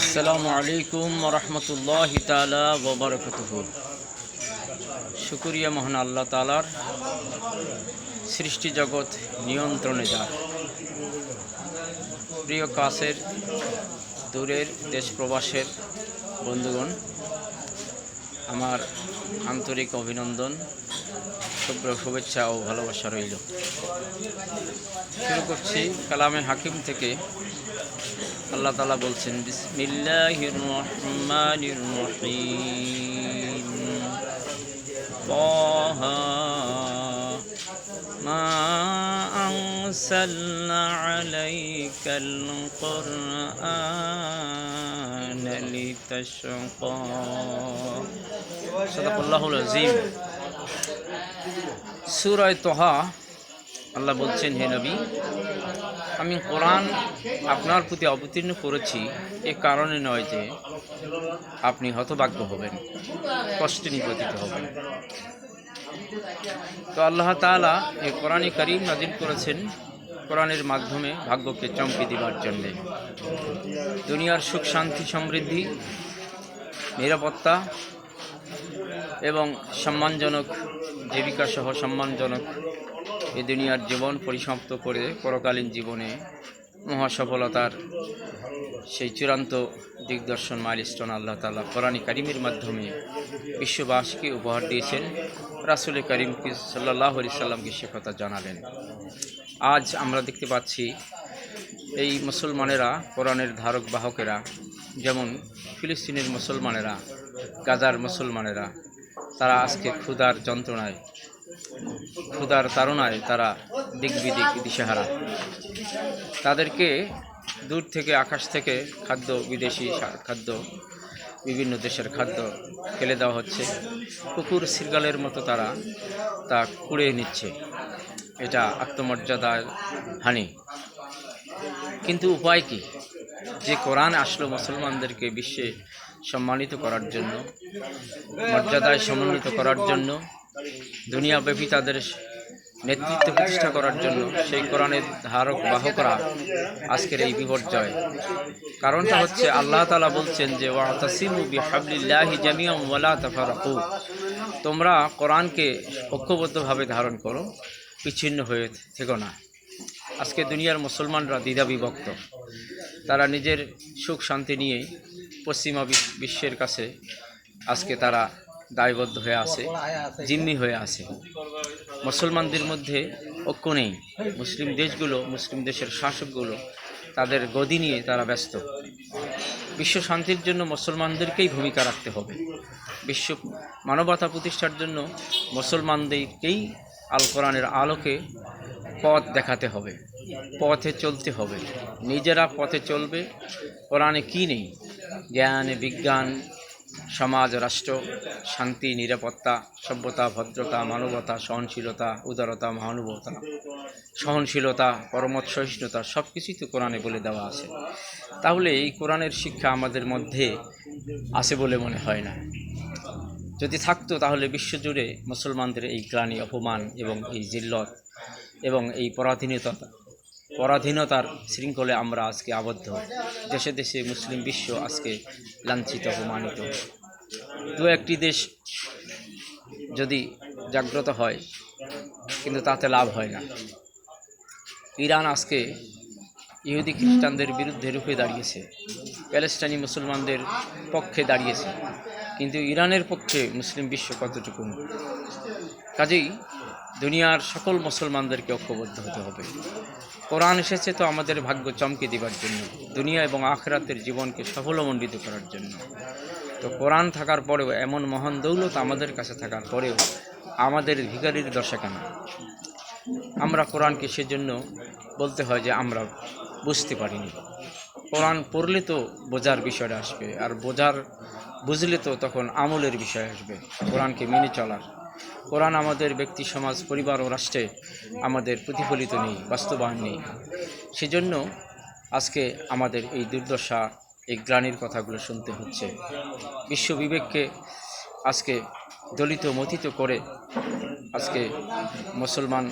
আসসালামু আলাইকুম রহমতুল্লাহ তালা ওবরকতহ শুকুরিয়া মহান আল্লাহ তালার সৃষ্টি জগৎ নিয়ন্ত্রণে যার প্রিয় কাছের, দূরের দেশ প্রবাসের বন্ধুগণ, আমার আন্তরিক অভিনন্দন শুভ্র শুভেচ্ছা ও ভালোবাসা রইল। শুরু করছি কালামে হাকিম থেকে আল্লাহ তালা বলছেন বিসমিল্লাহির রহমানির রহিম طه ما أنزلنا عليك القرآن لتشقى صدق الله العظيم সুরায় তোহা আল্লাহ বলছেন হে নবী আমি কোরআন আপনার প্রতি অবতীর্ণ করেছি এ কারণে নয় যে আপনি হতভাগ্য হবেন, কষ্টে নিপতিত হবেন। তো আল্লাহ তাআলা এই কোরআনে করিম নাজিল করেছেন কোরআনের মাধ্যমে ভাগ্যকে চমকে দিবার জন্যে। দুনিয়ার সুখ, শান্তি, সমৃদ্ধি, নিরাপত্তা এবং সম্মানজনক জীবিকা সহ সম্মানজনক এই দুনিয়ার জীবন পরিসমাপ্ত করে পরকালীন জীবনে মহাসফলতার সেই চূড়ান্ত দিগদর্শন মাইলস্টোন আল্লাহ তালা কোরআনী কারিমের মাধ্যমে বিশ্ববাসীকে উপহার দিয়েছেন। রাসুল করিমকে সাল্লাহ সাল্লামকে সে কথা জানালেন। আজ আমরা দেখতে পাচ্ছি এই মুসলমানেরা, কোরআনের ধারক বাহকেরা, যেমন ফিলিস্তিনের মুসলমানেরা, গাজার মুসলমানেরা, তারা আজকে ক্ষুধার যন্ত্রণায় ক্ষুধার তাড়নায় তারা দিক বিদিক দিশেহারা। তাদেরকে দূর থেকে, আকাশ থেকে খাদ্য, বিদেশি খাদ্য, বিভিন্ন দেশের খাদ্য ফেলে দেওয়া হচ্ছে। কুকুর শৃগালের মতো তারা তা কুড়িয়ে নিচ্ছে। এটা আত্মমর্যাদার হানি। কিন্তু উপায় কি? যে কোরআন আসলো মুসলমানদেরকে বিশ্বে সম্মানিত করার জন্য, মর্যাদায় সমন্বিত করার জন্য দুনিয়াব্যাপী তাদের নেতৃত্ব প্রতিষ্ঠা করার জন্য সেই কোরআনের ধারক বাহকরা আজকের এই বিপর্যয় কারণটা হচ্ছে আল্লাহ তালা বলছেন যে তোমরা কোরআনকে ঐক্যবদ্ধভাবে ধারণ করো, বিচ্ছিন্ন হয়ে থেকো না। আজকে দুনিয়ার মুসলমানরা দ্বিধা বিভক্ত। তারা নিজের সুখ শান্তি নিয়ে পশ্চিমা বিশ্বের কাছে আজকে তারা দায়বদ্ধ হয়ে আছে জিম্মি হয়ে আছে। মুসলমানদের মধ্যে ঐক্য নেই। মুসলিম দেশগুলো মুসলিম দেশের শাসকগুলো তাদের গদি নিয়ে তারা ব্যস্ত। বিশ্ব শান্তির জন্য মুসলমানদেরকেই ভূমিকা রাখতে হবে। বিশ্ব মানবতা প্রতিষ্ঠার জন্য মুসলমানদেরকেই আল কোরআনের আলোকে পথ দেখাতে হবে পথে চলতে হবে। নিজেরা পথে চলবে কোরআনে কী নেই? জ্ঞান বিজ্ঞান সমাজ, রাষ্ট্র, শান্তি, নিরাপত্তা, সভ্যতা, ভদ্রতা, মানবতা, সহনশীলতা, উদারতা, মহানুভবতা, সহনশীলতা পরমত সহিষ্ণুতা সব কিছুই তো কোরআনে বলে দেওয়া আছে। তাহলে এই কোরআনের শিক্ষা আমাদের মধ্যে আছে বলে মনে হয় না। যদি থাকতো তাহলে বিশ্বজুড়ে মুসলমানদের এই গ্লানি অপমান এবং এই জিল্লত এবং এই পরাধীনতা পরাধীনতার শৃঙ্খলে আমরা আজকে আবদ্ধ। দেশে দেশে মুসলিম বিশ্ব আজকে লাঞ্ছিত, অপমানিত। দু একটি দেশ যদি জাগ্রত হয়, কিন্তু তাতে লাভ হয় না। ইরান আজকে ইহুদি খ্রিস্টানদের বিরুদ্ধে রুখে দাঁড়িয়েছে, প্যালেস্টাইনি মুসলমানদের পক্ষে দাঁড়িয়েছে, কিন্তু ইরানের পক্ষে মুসলিম বিশ্ব কতটুকু কাজেই দুনিয়ার সকল মুসলমানদেরকে ঐক্যবদ্ধ হতে হবে। কোরআন এসেছে তো আমাদের ভাগ্য চমকে দিবার জন্য, দুনিয়া এবং আখরাতের জীবনকে সফলমণ্ডিত করার জন্য। তো কোরআন থাকার পরেও, এমন মহান দৌলত আমাদের কাছে থাকার পরেও আমাদের ভিখারির দশা কেন? আমরা কোরআনকে সেজন্য বলতে হয় যে আমরা বুঝতে পারিনি। কোরআন পড়লে তো বোঝার বিষয়টা আসবে, আর বোঝার, বুঝলে তো তখন আমলের বিষয় আসবে। কোরআনকে মেনে চলার কোরআন আমাদের ব্যক্তি, সমাজ, পরিবার ও রাষ্ট্রে আমাদের প্রতিফলিত নেই, বাস্তবায়ন নেই। সেজন্য আজকে আমাদের এই দুর্দশা, এই গ্লানির কথাগুলো শুনতে হচ্ছে। বিশ্ব বিবেককে আজকে দলিত, মথিত করে আজকে মুসলমান,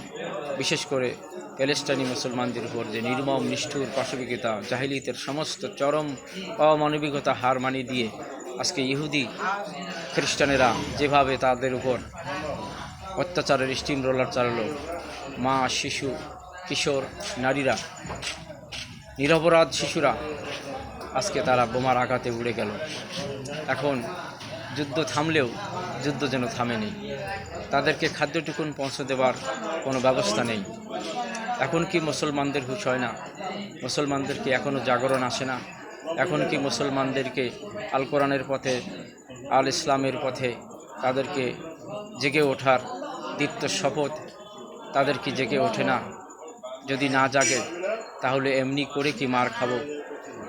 বিশেষ করে প্যালেস্টাইনি মুসলমানদের উপর যে নির্মম, নিষ্ঠুর পাশবিকতা জাহিলিতের সমস্ত চরম অমানবিকতা হার মানিয়ে দিয়ে আজকে ইহুদি খ্রিস্টানেরা যেভাবে তাদের উপর অত্যাচারের স্টিম রোলার চালালো। মা, শিশু, কিশোর, নারীরা, নিরপরাধ শিশুরা আজকে তারা বোমার আঘাতে উড়ে গেল। এখন যুদ্ধ থামলেও যুদ্ধ যেন থামেনি। তাদেরকে খাদ্যটুকুন পৌঁছে দেওয়ার কোনো ব্যবস্থা নেই। এখন কি মুসলমানদের হুশ হয় না? মুসলমানদেরকে এখনও জাগরণ আসে না। এখন কি মুসলমানদেরকে আল কোরআনের পথে, আল ইসলামের পথে তাদেরকে জেগে ওঠার দীপ্ত শপথ তাদের কি জেগে ওঠে না। যদি না জাগে, তাহলে এমনি করে কি মার খাব?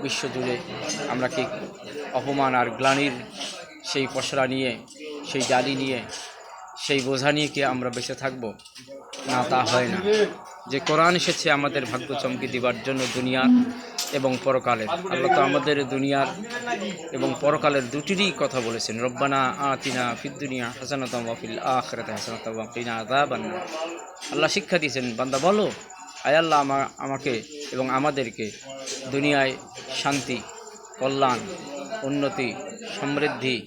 বিশ্বজুড়ে আমরা কি অপমান আর গ্লানির সেই পশরা নিয়ে, সেই জালি নিয়ে, সেই বোঝা নিয়ে কি আমরা বেঁচে থাকব? না, তা হয় না। যে কোরআন এসেছে আমাদের ভাগ্য চমকে দিবার জন্য দুনিয়ার এবং পরকালের। আল্লাহ তো আমাদের দুনিয়ার এবং পরকালের দুটিরই কথা বলেছেন। রব্বানা আতিনা ফিদ দুনিয়া হাসানাতাম ওয়াফিল আখরাতে হাসানাতাম ওয়াকিনা আযাবান নার। আল্লাহ শিক্ষা দিয়েছেন, বান্দা বলো, আয় আল্লাহ আমা, আমাকে এবং আমাদেরকে দুনিয়ায় শান্তি, কল্যাণ, উন্নতি, সমৃদ্ধি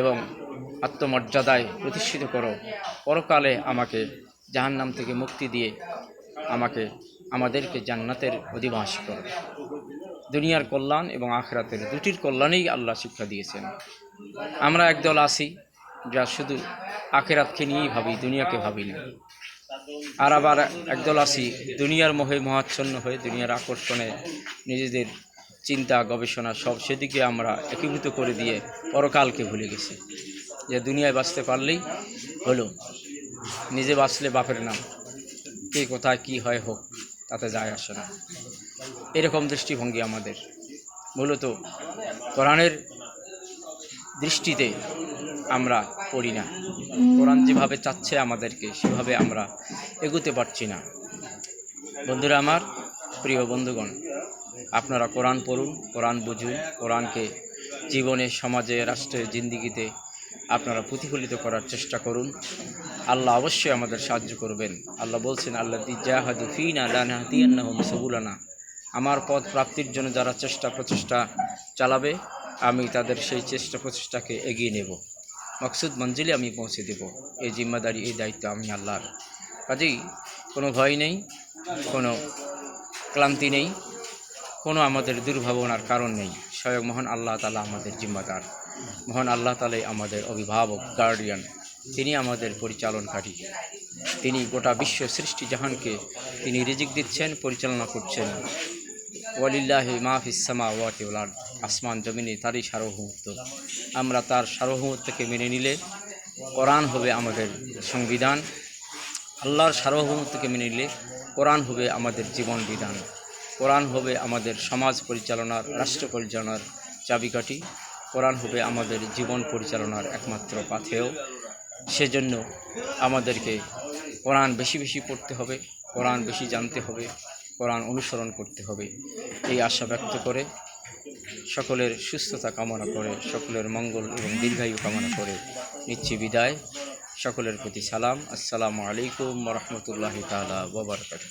এবং আত্মমর্যাদায় প্রতিষ্ঠিত করো। পরকালে আমাকে জাহান্নাম থেকে মুক্তি দিয়ে আমাকে, আমাদেরকে জান্নাতের অধিবাসী করো। দুনিয়ার কল্যাণ এবং আখরাতের দুটির কল্যাণেই আল্লাহ শিক্ষা দিয়েছেন। আমরা একদল আসি যা শুধু আখেরাতকে নিয়েই ভাবি, দুনিয়াকে ভাবি না। আর আবার একদল আসি দুনিয়ার মোহে মহাচ্ছন্ন হয়ে, দুনিয়ার আকর্ষণে নিজেদের চিন্তা, গবেষণা সব সেদিকে আমরা একীভূত করে দিয়ে পরকালকে ভুলে গেছি। যে দুনিয়ায় বাঁচতে পারলেই হলো, নিজে বাঁচলে বাপের নাম। কে কোথায় কি হয় হোক, তাতে যায় আসে না। এরকম দৃষ্টিভঙ্গি আমাদের। মূলত কোরআনের দৃষ্টিতে আমরা পড়ি না। কোরআন যেভাবে চাচ্ছে আমাদেরকে, সেভাবে আমরা এগোতে পারছি না। বন্ধুরা আমার, প্রিয় বন্ধুগণ, আপনারা কোরআন পড়ুন, কোরআন বুঝুন, কোরআনকে জীবনে, সমাজে, রাষ্ট্রে, জিন্দিগিতে আপনারা প্রতিফলিত করার চেষ্টা করুন। আল্লাহ অবশ্যই আমাদের সাহায্য করবেন। আল্লাহ বলছেন আল্লাহ জাহাদু ফিনা লানাহদিয়ান্নাহুম সুবুলানা। আমার পথ প্রাপ্তির জন্য যারা চেষ্টা প্রচেষ্টা চালাবে, আমি তাদের সেই চেষ্টা প্রচেষ্টাকে এগিয়ে নেব। মকসুদ মঞ্জিলে আমি পৌঁছে দেব। এই জিম্মাদারি, এই দায়িত্ব আমি আল্লাহর। কাজেই কোনো ভয় নেই, কোনো ক্লান্তি নেই, কোনো আমাদের দুর্ভাবনার কারণ নেই। স্বয়ং মহান আল্লাহ তালা আমাদের জিম্মাদার। মহান আল্লাহ তালাই আমাদের অভিভাবক গার্ডিয়ান তিনি আমাদের পরিচালনকারী তিনি গোটা বিশ্ব সৃষ্টি জাহানকে তিনি রিজিক দিচ্ছেন, পরিচালনা করছেন। ওয়ালিল্লাহি মাহফিস সামা ওয়াতি ওলার আসমান জমিনে তারই সার্বভৌমত্ব আমরা তার সার্বভৌমত্বকে মেনে নিলে কোরআন হবে আমাদের সংবিধান। আল্লাহর সার্বভৌমত্বকে মেনে নিলে কোরআন হবে আমাদের জীবন বিধান। কোরআন হবে আমাদের সমাজ পরিচালনার, রাষ্ট্র পরিচালনার চাবিকাঠি। কোরআন হবে আমাদের জীবন পরিচালনার একমাত্র পাথেয়। সেজন্য আমাদেরকে কোরআন বেশি বেশি পড়তে হবে, কোরআন বেশি জানতে হবে, কোরআন অনুসরণ করতে হবে। এই আশা ব্যক্ত করে সকলের সুস্থতা কামনা করে, সকলের মঙ্গল এবং দীর্ঘায়ু কামনা করে নিচ্ছি বিদায়। সকলের প্রতি সালাম। আসসালামু আলাইকুম রহমতুল্লাহ তালা বাবরকাত